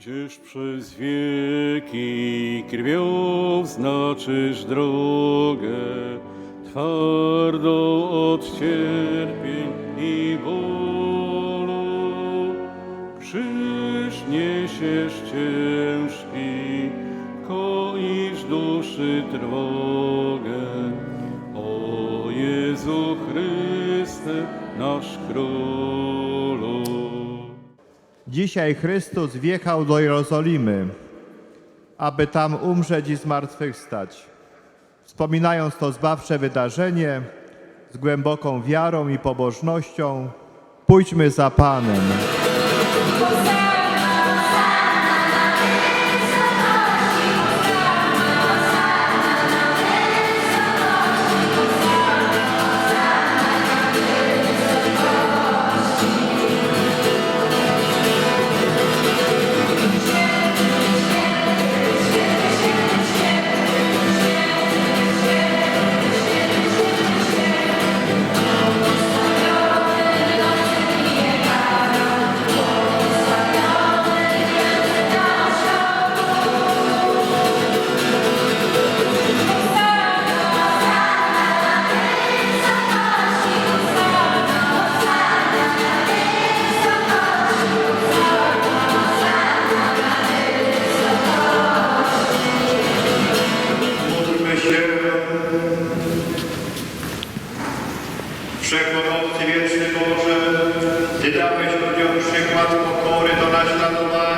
Idziesz przez wieki, krwią znaczysz drogę, twardo od cierpień i bólu. Krzyż niesiesz ciężki, koisz duszy trwogę. Dzisiaj Chrystus wjechał do Jerozolimy, aby tam umrzeć i zmartwychwstać. Wspominając to zbawcze wydarzenie, z głęboką wiarą i pobożnością, pójdźmy za Panem. Wszechmogący wieczny Boże, Ty dałeś ludziom przykład pokory do naśladowania.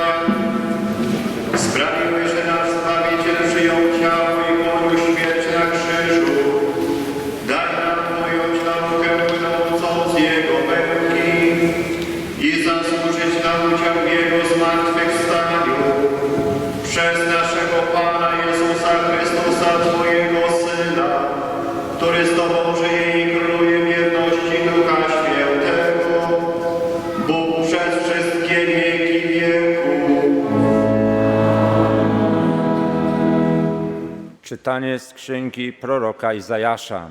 Czytanie z księgi proroka Izajasza.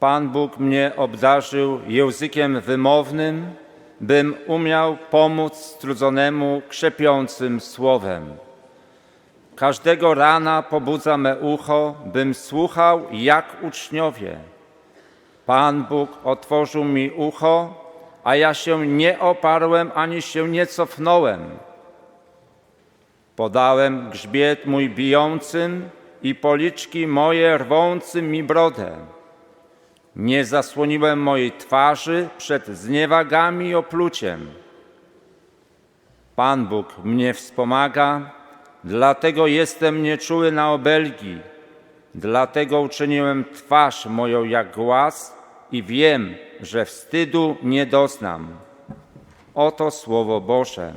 Pan Bóg mnie obdarzył językiem wymownym, bym umiał pomóc strudzonemu krzepiącym słowem. Każdego rana pobudza me ucho, bym słuchał jak uczniowie. Pan Bóg otworzył mi ucho, a ja się nie oparłem ani się nie cofnąłem. Podałem grzbiet mój bijącym i policzki moje rwącym mi brodę. Nie zasłoniłem mojej twarzy przed zniewagami i opluciem. Pan Bóg mnie wspomaga, dlatego jestem nieczuły na obelgi. Dlatego uczyniłem twarz moją jak głaz i wiem, że wstydu nie doznam. Oto Słowo Boże.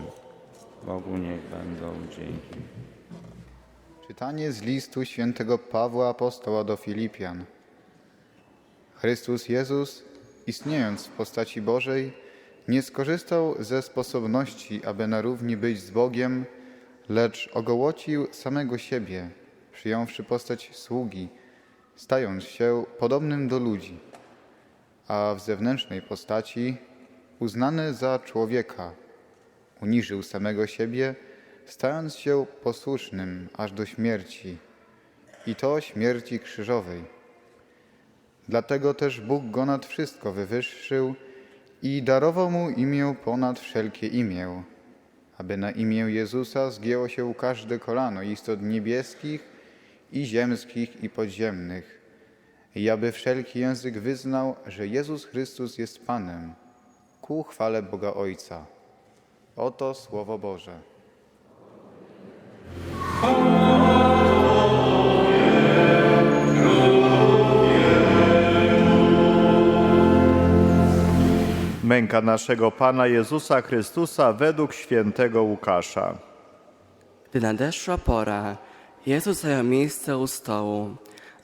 Bogu niech będą dzięki. Czytanie z listu świętego Pawła Apostoła do Filipian. Chrystus Jezus, istniejąc w postaci Bożej, nie skorzystał ze sposobności, aby na równi być z Bogiem, lecz ogołocił samego siebie, przyjąwszy postać sługi, stając się podobnym do ludzi, a w zewnętrznej postaci, uznany za człowieka, uniżył samego siebie, stając się posłusznym aż do śmierci, i to śmierci krzyżowej. Dlatego też Bóg go nad wszystko wywyższył i darował mu imię ponad wszelkie imię, aby na imię Jezusa zgięło się każde kolano istot niebieskich i ziemskich i podziemnych, i aby wszelki język wyznał, że Jezus Chrystus jest Panem, ku chwale Boga Ojca. Oto Słowo Boże. Męka naszego Pana Jezusa Chrystusa według świętego Łukasza. Gdy nadeszła pora, Jezus zajął miejsce u stołu,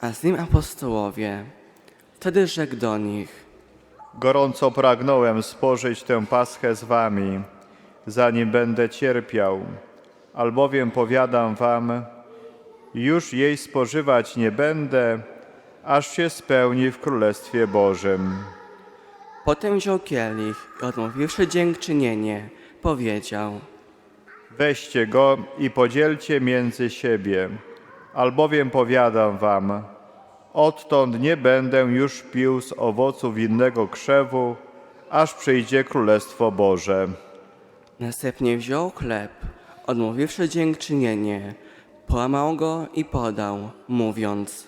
a z nim apostołowie. Wtedy rzekł do nich, Gorąco pragnąłem spożyć tę paschę z wami, zanim będę cierpiał, albowiem powiadam wam, już jej spożywać nie będę, aż się spełni w Królestwie Bożym. Potem wziął kielich i odmówiwszy dziękczynienie, powiedział Weźcie go i podzielcie między siebie, albowiem powiadam wam, odtąd nie będę już pił z owocu winnego krzewu, aż przyjdzie Królestwo Boże. Następnie wziął chleb, odmówiwszy dziękczynienie, połamał go i podał, mówiąc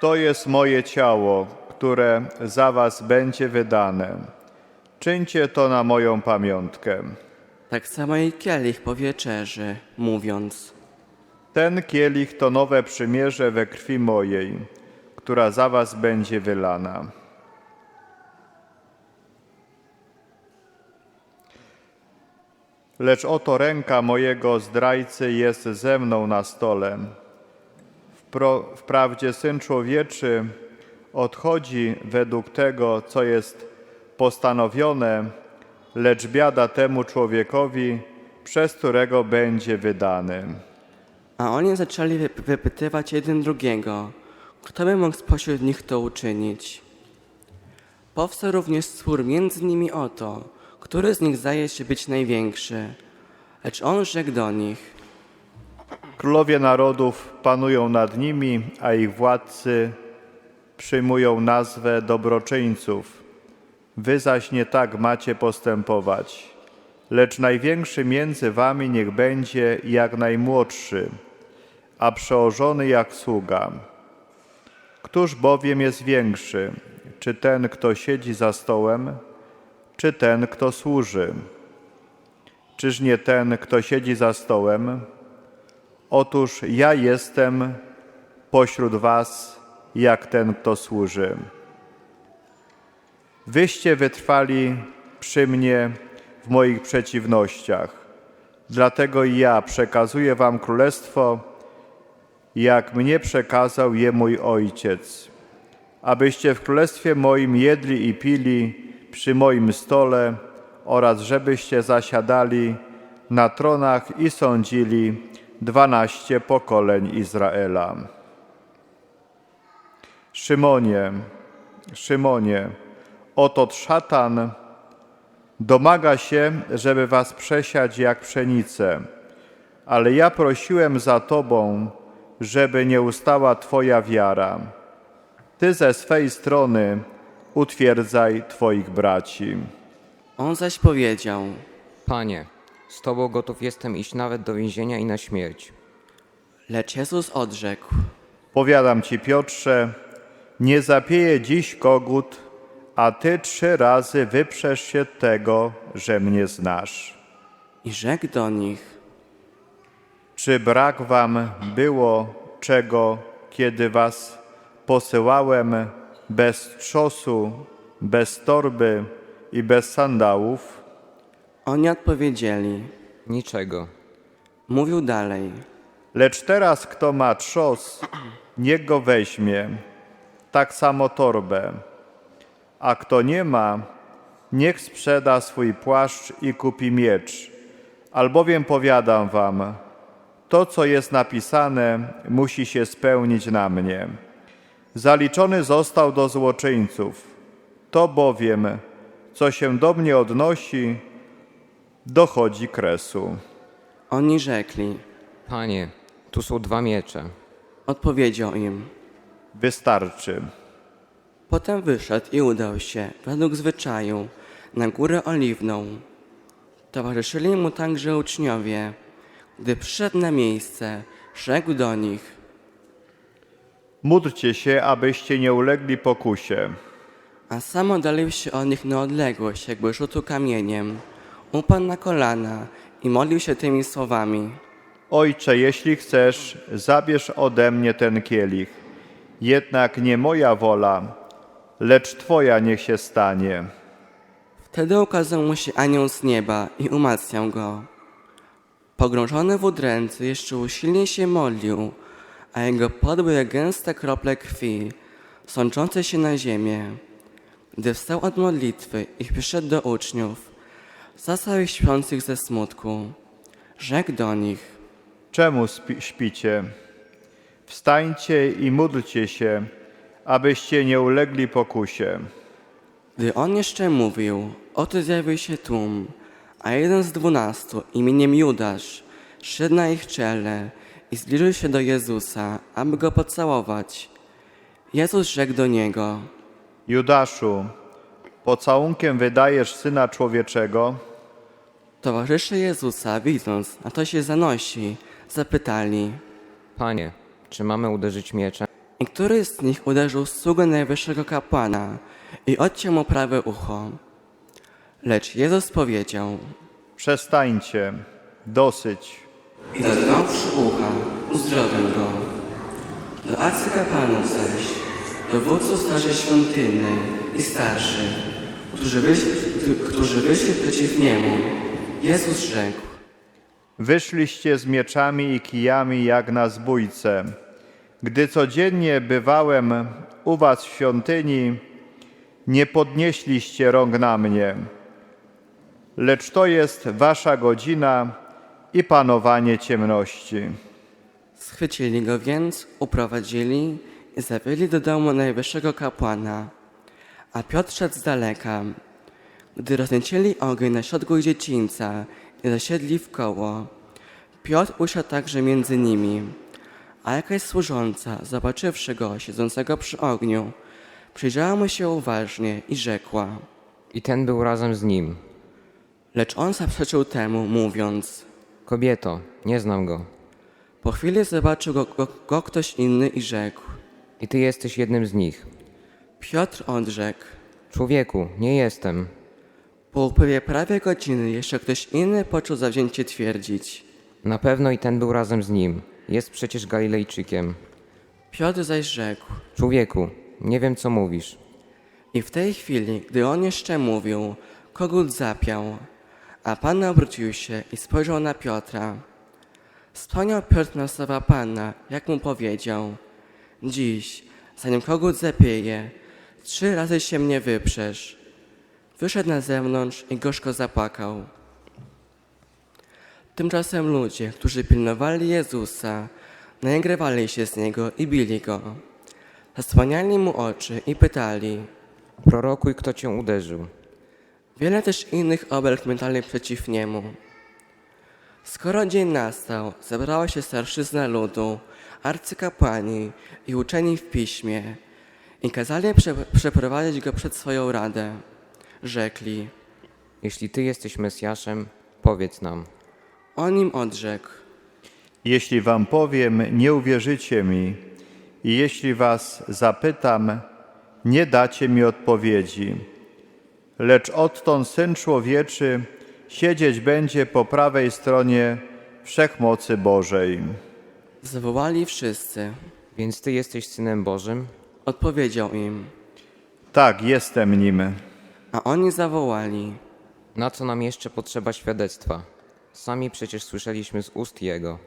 To jest moje ciało, które za was będzie wydane. Czyńcie to na moją pamiątkę. tak samo i kielich po wieczerzy, mówiąc Ten kielich to nowe przymierze we krwi mojej, która za was będzie wylana. Lecz oto ręka mojego zdrajcy jest ze mną na stole. Wprawdzie Syn Człowieczy odchodzi według tego, co jest postanowione, lecz biada temu człowiekowi, przez którego będzie wydany. A oni zaczęli wyp- wypytywać jeden drugiego, kto by mógł spośród nich to uczynić. Powstał również spór między nimi o to, który z nich zdaje się być największy. Lecz on rzekł do nich, Królowie narodów panują nad nimi, a ich władcy przyjmują nazwę dobroczyńców. Wy zaś nie tak macie postępować. Lecz największy między wami niech będzie jak najmłodszy, a przełożony jak sługa. Któż bowiem jest większy, czy ten, kto siedzi za stołem, czy ten, kto służy? Czyż nie ten, kto siedzi za stołem? Otóż ja jestem pośród was jak ten, kto służy. Wyście wytrwali przy mnie w moich przeciwnościach. Dlatego ja przekazuję wam królestwo, jak mnie przekazał je mój ojciec, abyście w królestwie moim jedli i pili przy moim stole oraz żebyście zasiadali na tronach i sądzili dwanaście pokoleń Izraela. Szymonie, Szymonie, oto szatan domaga się, żeby was przesiać jak pszenicę, ale ja prosiłem za tobą, żeby nie ustała twoja wiara. Ty ze swej strony utwierdzaj twoich braci. on zaś powiedział, Panie, z Tobą gotów jestem iść nawet do więzienia i na śmierć. lecz Jezus odrzekł, Powiadam ci, Piotrze, nie zapieje dziś kogut, a ty trzy razy wyprzesz się tego, że mnie znasz. i rzekł do nich, Czy brak wam było czego, kiedy was posyłałem bez trzosu, bez torby i bez sandałów? oni odpowiedzieli, Niczego. mówił dalej, Lecz teraz kto ma trzos, niech go weźmie, tak samo torbę. A kto nie ma, niech sprzeda swój płaszcz i kupi miecz. Albowiem powiadam wam, to co jest napisane, musi się spełnić na mnie. Zaliczony został do złoczyńców. To bowiem, co się do mnie odnosi, dochodzi kresu. oni rzekli, Panie, tu są dwa miecze. odpowiedział im. Wystarczy. Potem wyszedł i udał się, według zwyczaju, na górę oliwną. Towarzyszyli mu także uczniowie. Gdy przyszedł na miejsce, rzekł do nich, Módlcie się, abyście nie ulegli pokusie. a sam oddalił się od nich na odległość, jakby rzutu kamieniem. Upadł na kolana i modlił się tymi słowami. Ojcze, jeśli chcesz, zabierz ode mnie ten kielich. Jednak nie moja wola, lecz Twoja niech się stanie. Wtedy ukazał mu się anioł z nieba i umacniał go. Pogrążony w udręce jeszcze usilnie się modlił, a jego pot były gęste krople krwi, sączące się na ziemię. Gdy wstał od modlitwy i przyszedł do uczniów, zastał ich śpiących ze smutku. Rzekł do nich, Czemu śpicie? Wstańcie i módlcie się, abyście nie ulegli pokusie. gdy on jeszcze mówił, oto zjawił się tłum, A jeden z dwunastu, imieniem Judasz, szedł na ich czele i zbliżył się do Jezusa, aby go pocałować. Jezus rzekł do niego, Judaszu, pocałunkiem wydajesz Syna Człowieczego? Towarzysze Jezusa, widząc, na to się zanosi, zapytali. Panie, czy mamy uderzyć mieczem? I który z nich uderzył sługę najwyższego kapłana i odciął mu prawe ucho. Lecz Jezus powiedział Przestańcie, dosyć. I dotknąwszy ucha, uzdrowił go. Do arcykapłanów zaś, dowódców straży świątynnej i starszych, którzy wyszli, którzy wyszli przeciw niemu, Jezus rzekł. Wyszliście z mieczami i kijami jak na zbójce. Gdy codziennie bywałem u was w świątyni, nie podnieśliście rąk na mnie. Lecz to jest wasza godzina i panowanie ciemności. Schwycili go więc, uprowadzili i zawieźli do domu najwyższego kapłana. A Piotr szedł z daleka. Gdy rozniecieli ogień na środku dziecinca i zasiedli w koło, Piotr usiadł także między nimi. A jakaś służąca, zobaczywszy go siedzącego przy ogniu, przyjrzała mu się uważnie i rzekła. I ten był razem z nim. Lecz on zaprzeczył temu, mówiąc. Kobieto, nie znam go. Po chwili zobaczył go, go, go ktoś inny i rzekł. I ty jesteś jednym z nich. Piotr odrzekł. Człowieku, nie jestem. Po upływie prawie godziny jeszcze ktoś inny począł zawzięcie twierdzić. Na pewno i ten był razem z nim. Jest przecież Galilejczykiem. Piotr zaś rzekł. Człowieku, nie wiem co mówisz. I w tej chwili, gdy on jeszcze mówił, kogut zapiał, a Pan obrócił się i spojrzał na Piotra. Wspomniał Piotr na słowa Pana, jak mu powiedział. Dziś, zanim kogut zapieje, trzy razy się mnie wyprzesz. Wyszedł na zewnątrz i gorzko zapłakał. Tymczasem ludzie, którzy pilnowali Jezusa, nagrywali się z Niego i bili Go. Zasłaniali Mu oczy i pytali. Prorokuj, kto cię uderzył. Wiele też innych obelg metali przeciw Niemu. Skoro dzień nastał, zebrała się starszyzna ludu, arcykapłani i uczeni w piśmie i kazali prze przeprowadzić Go przed swoją radę. Rzekli, Jeśli ty jesteś Mesjaszem, powiedz nam. on im odrzekł. Jeśli wam powiem, nie uwierzycie mi, i jeśli was zapytam, nie dacie mi odpowiedzi. Lecz odtąd Syn Człowieczy siedzieć będzie po prawej stronie Wszechmocy Bożej. Zawołali wszyscy. Więc ty jesteś Synem Bożym? Odpowiedział im, Tak, jestem nim. a oni zawołali. Na co nam jeszcze potrzeba świadectwa? Sami przecież słyszeliśmy z ust Jego.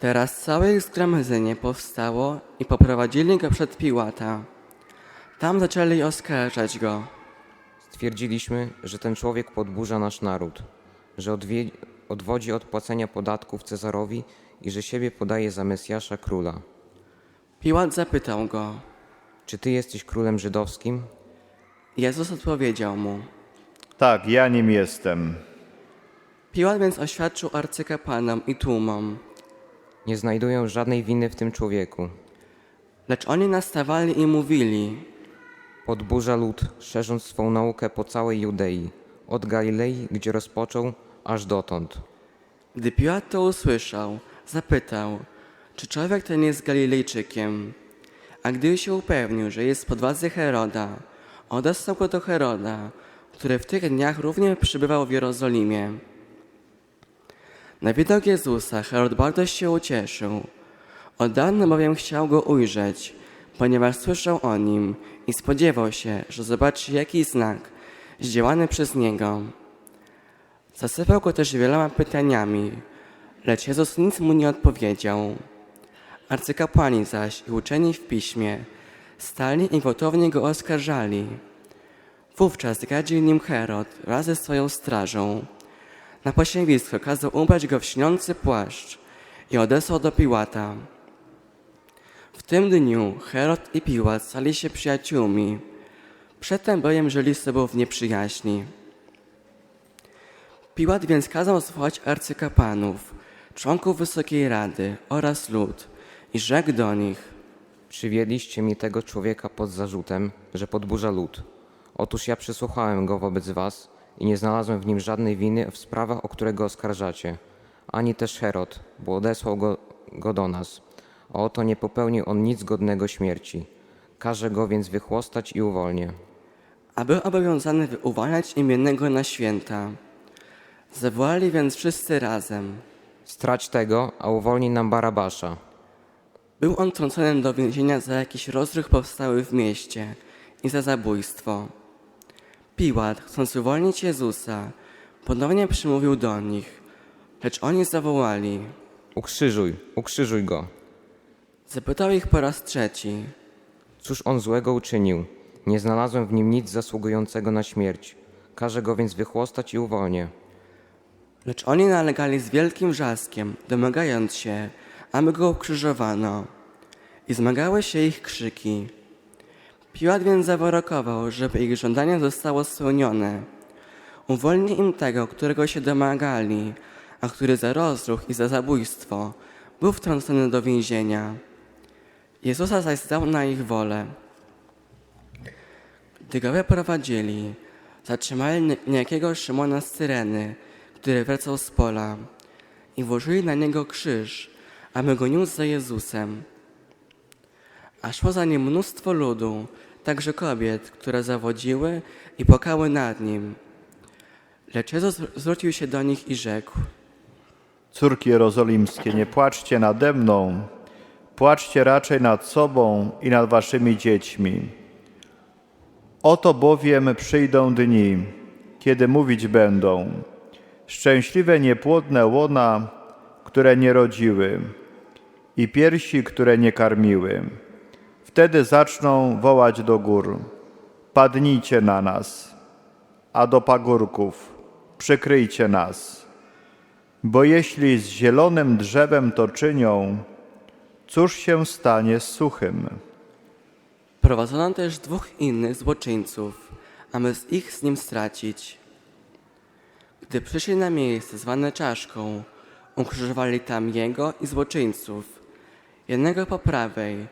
Teraz całe ich zgromadzenie powstało i poprowadzili go przed Piłata. Tam zaczęli oskarżać go. Stwierdziliśmy, że ten człowiek podburza nasz naród, że odwie- odwodzi od płacenia podatków Cezarowi i że siebie podaje za Mesjasza króla. Piłat zapytał go. Czy ty jesteś królem żydowskim? Jezus odpowiedział mu. Tak, ja nim jestem. Piłat więc oświadczył arcykapłanom i tłumom. Nie znajduję żadnej winy w tym człowieku. Lecz oni nastawali i mówili. Podburza lud, szerząc swą naukę po całej Judei, od Galilei, gdzie rozpoczął, aż dotąd. Gdy Piłat to usłyszał, zapytał, czy człowiek ten jest Galilejczykiem. A gdy się upewnił, że jest pod władzy Heroda, odesłał go do Heroda, który w tych dniach również przybywał w Jerozolimie. Na widok Jezusa Herod bardzo się ucieszył. Od dawna bowiem chciał go ujrzeć, ponieważ słyszał o nim i spodziewał się, że zobaczy jakiś znak zdziałany przez niego. Zasypał go też wieloma pytaniami, lecz Jezus nic mu nie odpowiedział. Arcykapłani zaś i uczeni w piśmie stali i gwałtownie go oskarżali. Wówczas zgadził nim Herod wraz ze swoją strażą. Na pośmiewisko kazał ubrać go w śniący płaszcz i odesłał do Piłata. Tym dniu Herod i Piłat stali się przyjaciółmi. Przedtem bowiem żyli z sobą w nieprzyjaźni. Piłat więc kazał zwołać arcykapłanów, członków Wysokiej Rady oraz lud i rzekł do nich, Przywiedliście mi tego człowieka pod zarzutem, że podburza lud. Otóż ja przysłuchałem go wobec was i nie znalazłem w nim żadnej winy w sprawach, o które go oskarżacie. Ani też Herod, bo odesłał go, go do nas. A oto nie popełnił on nic godnego śmierci. Każę go więc wychłostać i uwolnię. a był obowiązany uwalniać imiennego na święta. Zawołali więc wszyscy razem. Strać tego, a uwolnij nam Barabasza. Był on trącony do więzienia za jakiś rozruch powstały w mieście i za zabójstwo. Piłat, chcąc uwolnić Jezusa, ponownie przymówił do nich, lecz oni zawołali. Ukrzyżuj, ukrzyżuj go. Zapytał ich po raz trzeci. Cóż on złego uczynił? Nie znalazłem w nim nic zasługującego na śmierć. Każę go więc wychłostać i uwolnię. Lecz oni nalegali z wielkim wrzaskiem, domagając się, aby go ukrzyżowano. I zmagały się ich krzyki. Piłat więc zawyrokował, żeby ich żądanie zostało spełnione. Uwolni im tego, którego się domagali, a który za rozruch i za zabójstwo był wtrącony do więzienia. Jezusa zaś na ich wolę. Gdy go wyprowadzili, zatrzymali nie- niejakiego Szymona z Cyreny, który wracał z pola i włożyli na niego krzyż, aby go niósł za Jezusem. A szło za nim mnóstwo ludu, także kobiet, które zawodziły i płakały nad nim. Lecz Jezus zwrócił się do nich i rzekł, Córki jerozolimskie, nie płaczcie nade mną, płaczcie raczej nad sobą i nad waszymi dziećmi. Oto bowiem przyjdą dni, kiedy mówić będą, szczęśliwe niepłodne łona, które nie rodziły i piersi, które nie karmiły. Wtedy zaczną wołać do gór, padnijcie na nas, a do pagórków, przykryjcie nas. Bo jeśli z zielonym drzewem to czynią, cóż się stanie z suchym? prowadzono też dwóch innych złoczyńców, aby z ich z nim stracić. Gdy przyszli na miejsce zwane czaszką, ukrzyżowali tam jego i złoczyńców, jednego po prawej,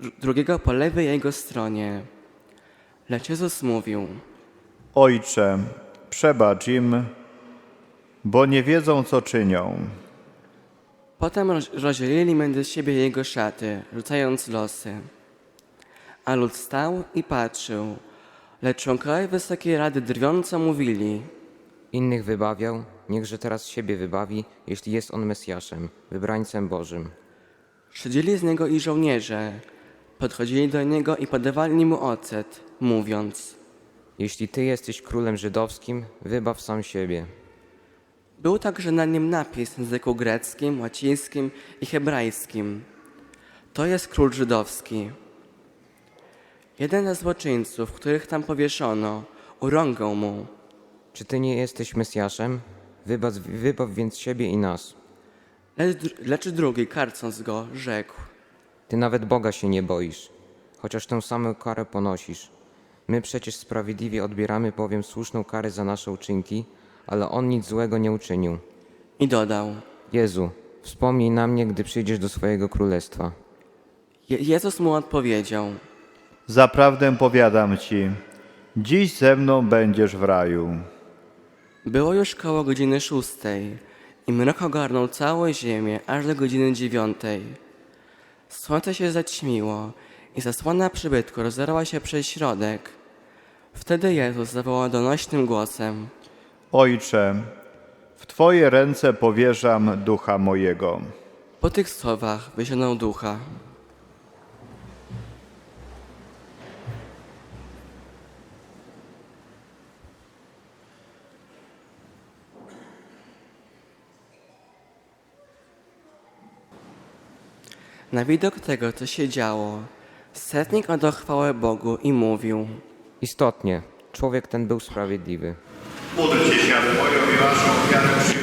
dru- drugiego po lewej jego stronie. Lecz Jezus mówił, Ojcze, przebacz im, bo nie wiedzą, co czynią. Potem roz- rozdzielili między siebie jego szaty, rzucając losy. A lud stał i patrzył, lecz członkowie Wysokiej Rady drwiąco mówili, Innych wybawiał, niechże teraz siebie wybawi, jeśli jest on Mesjaszem, wybrańcem Bożym. Szydzili z niego i żołnierze, podchodzili do niego i podawali mu ocet, mówiąc. Jeśli ty jesteś królem żydowskim, wybaw sam siebie. Był także na nim napis w języku greckim, łacińskim i hebrajskim. To jest król żydowski. Jeden ze złoczyńców, których tam powieszono, urągał mu. Czy ty nie jesteś Mesjaszem? Wybaw, wybaw więc siebie i nas. Lecz, lecz drugi, karcąc go, rzekł. Ty nawet Boga się nie boisz, chociaż tę samą karę ponosisz. My przecież sprawiedliwie odbieramy bowiem słuszną karę za nasze uczynki, ale On nic złego nie uczynił. I dodał. Jezu, wspomnij na mnie, gdy przyjdziesz do swojego królestwa. Je- Jezus mu odpowiedział. Zaprawdę powiadam ci, dziś ze mną będziesz w raju. Było już koło godziny szóstej i mrok ogarnął całą ziemię aż do godziny dziewiątej. Słońce się zaćmiło i zasłona przybytku rozerwała się przez środek. Wtedy Jezus zawołał donośnym głosem. Ojcze, w Twoje ręce powierzam ducha mojego. Po tych słowach wyzionął ducha. Na widok tego, co się działo, setnik oddał chwałę Bogu i mówił – Istotnie, człowiek ten był sprawiedliwy. Módlcie się, aby moją i waszą ofiarę przyjął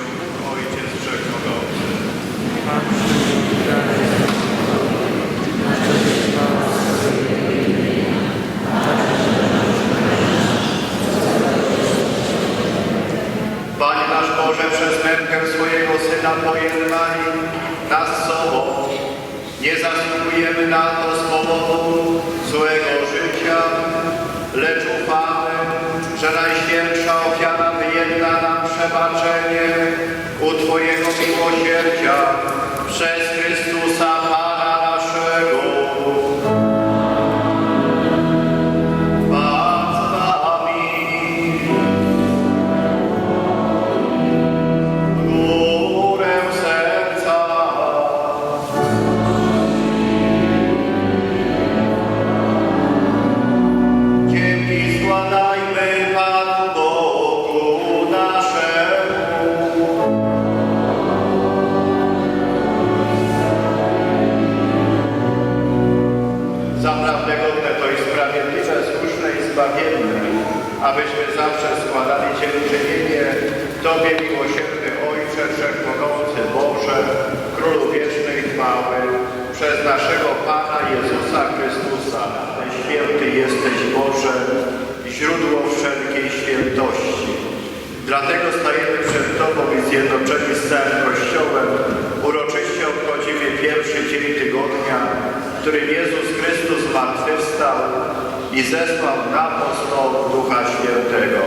Ducha Świętego.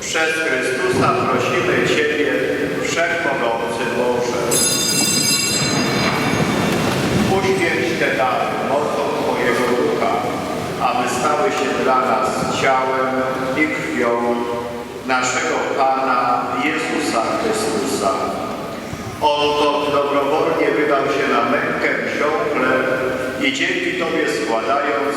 Przez Chrystusa prosimy Ciebie, Wszechmogący Boże. Uświęć te dary mocą Twojego Ducha, aby stały się dla nas ciałem i krwią naszego Pana Jezusa Chrystusa. To dobrowolnie wydał się na mękę, wziął chleb i dzięki Tobie składając,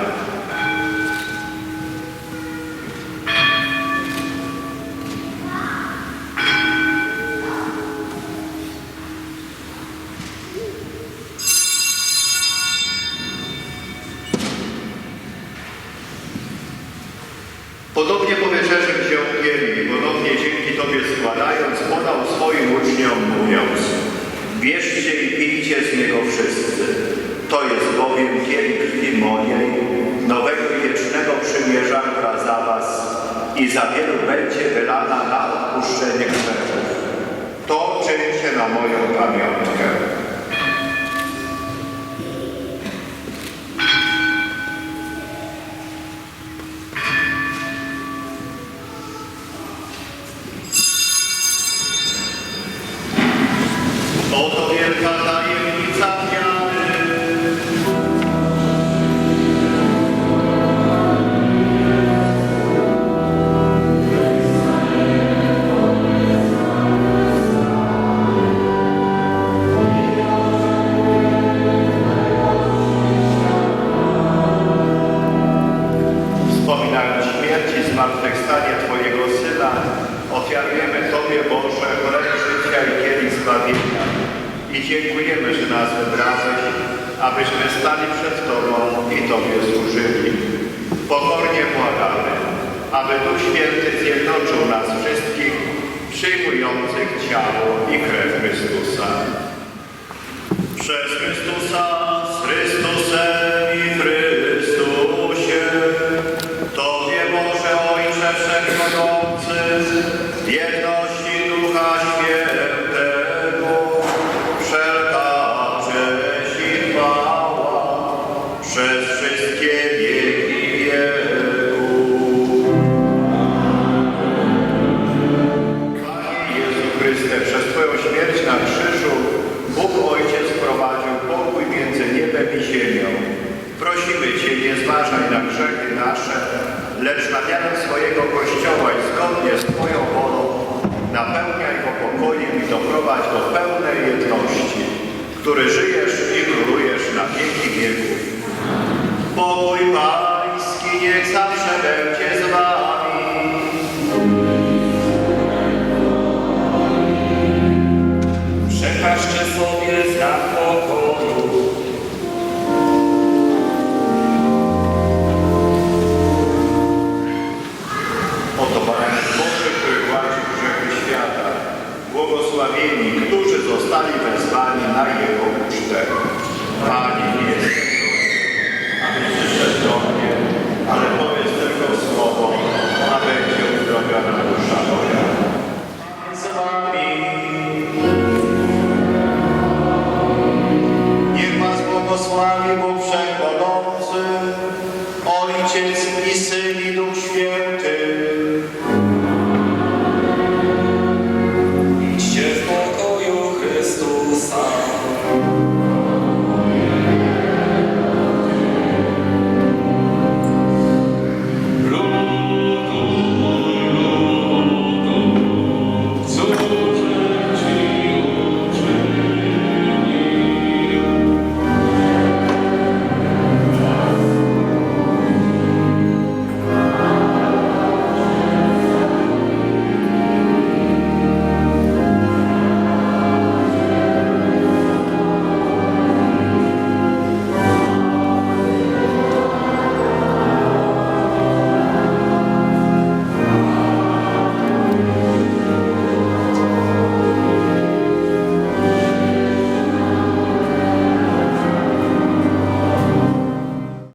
Pijcie z niego wszyscy. To jest bowiem kielich krwi mojej, nowego wiecznego przymierza, która za Was i za wielu będzie wylana na odpuszczenie grzechów. To czyńcie na moją pamiątkę. Miarę swojego Kościoła i zgodnie z Twoją wolą napełniaj go pokojem i doprowadź do pełnej jedności, który żyjesz i królujesz na wieki wieków. Pokój Pański niech zawsze będzie z Wami.